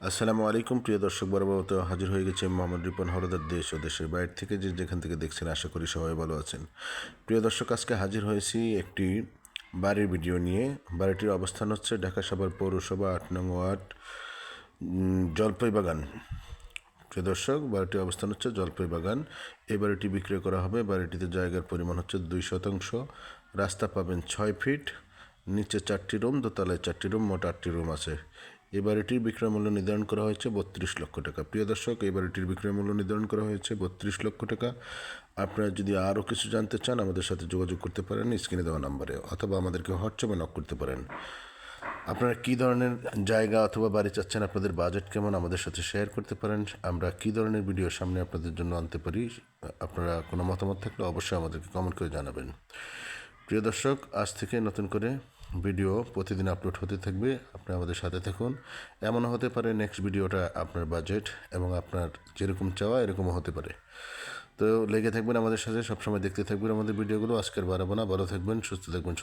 আসসালামু আলাইকুম প্রিয় দর্শক বরাবর হাজির হয়ে গেছে মোহাম্মদ রিপন হরদার দেশ ও দেশের বাইরে থেকে যে যেখান থেকে দেখছেন আশা করি সবাই ভালো আছেন। প্রিয় দর্শক আজকে হাজির হয়েছি একটি বাড়ির ভিডিও নিয়ে। বাড়িটির অবস্থান হচ্ছে ঢাকা সাভার পৌরসভা আট নং ওয়ার্ড উম, জলপাই বাগান প্রিয় দর্শক বাড়িটির অবস্থান হচ্ছে জলপাই বাগান এই বাড়িটি বিক্রয় করা হবে। বাড়িটিতে জায়গার পরিমাণ হচ্ছে দুই শতাংশ। রাস্তা পাবেন ছয় ফিট। নিচে চারটি রুম দোতলায় চারটি রুম মোট আটটি রুম আছে। এই বাড়িটির বিক্রয় মূল্য নির্ধারণ করা হয়েছে বত্রিশ লক্ষ টাকা। প্রিয় দর্শক এই বাড়িটির বিক্রয় মূল্য নির্ধারণ করা হয়েছে বত্রিশ লক্ষ টাকা। আপনারা যদি আরও কিছু জানতে চান, আমাদের সাথে যোগাযোগ করতে পারেন স্ক্রিনে দেওয়া নাম্বারে, অথবা আমাদেরকে হোয়াটসঅ্যাপে নক করতে পারেন। আপনারা কী ধরনের জায়গা অথবা বাড়ি চাচ্ছেন, আপনাদের বাজেট কেমন, আমাদের সাথে শেয়ার করতে পারেন। আমরা কী ধরনের ভিডিও সামনে আপনাদের জন্য আনতে পারি, আপনারা কোনো মতামত থাকলে অবশ্যই আমাদেরকে কমেন্ট করে জানাবেন। প্রিয় দর্শক, আজ থেকে নতুন করে ভিডিও প্রতিদিন আপলোড হতে থাকবে, আপনি আমাদের সাথে থাকুন। এমন হতে পারে নেক্সট ভিডিওটা আপনার বাজেট এবং আপনার যেরকম চাওয়া এরকমও হতে পারে। তো লেগে থাকবেন আমাদের সাথে, সবসময় দেখতে থাকবেন আমাদের ভিডিওগুলো। আজকের বাড়াবো না ভালো থাকবেন, সুস্থ থাকবেন।